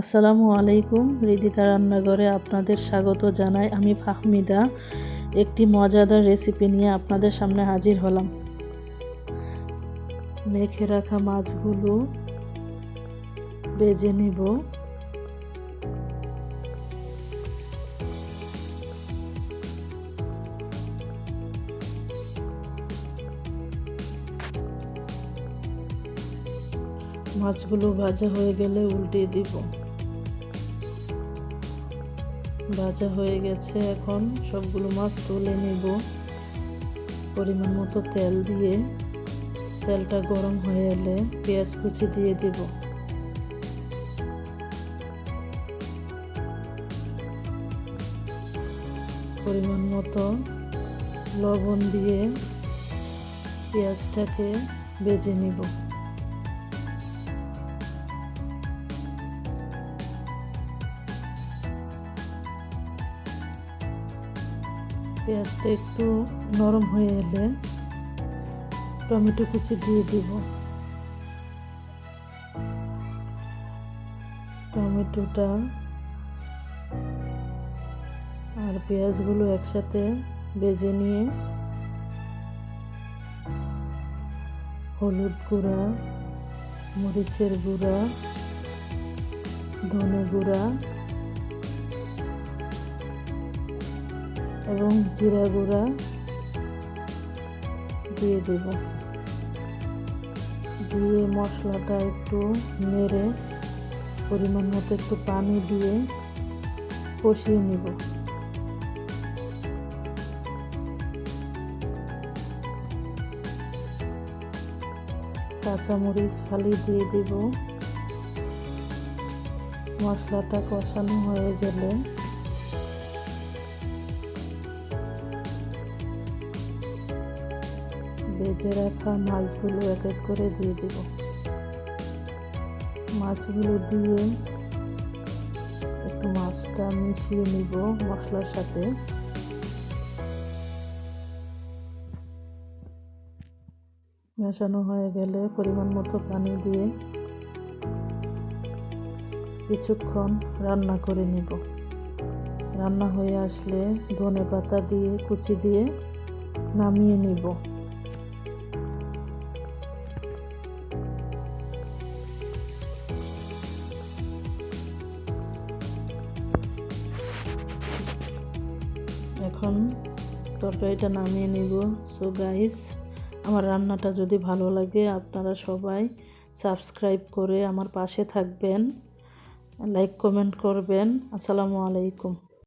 আসসালামু আলাইকুম। হৃদিতা রান্নাঘরে আপনাদের স্বাগত জানাই আমি ফাহমিদা। একটি মজাদার রেসিপি নিয়ে আপনাদের সামনে হাজির হলাম। মেখে রাখা মাছগুলো বেজে নিব। মাছগুলো ভাজা হয়ে গেলে উল্টিয়ে দিব। ভাজা হয়ে গেছে এখন। সবগুলো মাছ তুলে নিব। পরিমাণ মতো তেল দিয়ে। তেলটা গরম হয়ে এলে পেঁয়াজ কুচি দিয়ে দিব। পরিমাণ মতো লবণ দিয়ে পেঁয়াজটাকে বেজে নিব। পেঁয়াজটা একটু নরম হয়ে এলে টমেটো কুচি দিয়ে দিব। টমেটোটা আর পেঁয়াজগুলো একসাথে বেজে নিয়ে হলুদ গুঁড়া, মরিচের গুঁড়া, ধনে গুঁড়া এবং জিরা গুঁড়া দিয়ে দেব। দিয়ে মশলাটা একটু নেড়ে পরিমাণ মতো একটু পানি দিয়ে কষিয়ে নিব। কাঁচামরিচ ফালি দিয়ে দেব। মশলাটা কষানো হয়ে গেলে ভেজে রাখা মাছগুলো এক এক করে দিয়ে দেব। মাছগুলো দিয়ে একটু মাছটা মিশিয়ে নিব মশলার সাথে। মেশানো হয়ে গেলে পরিমাণ মতো পানি দিয়ে কিছুক্ষণ রান্না করে নিব। রান্না হয়ে আসলে ধনে পাতা দিয়ে, কুচি দিয়ে নামিয়ে নিব। এখন তরকারিটা নামিয়ে নিব। সো গাইস আমার রান্নাটা যদি ভালো লাগে, আপনারা সবাই সাবস্ক্রাইব করে আমার পাশে থাকবেন। লাইক কমেন্ট করবেন। আসসালামু আলাইকুম।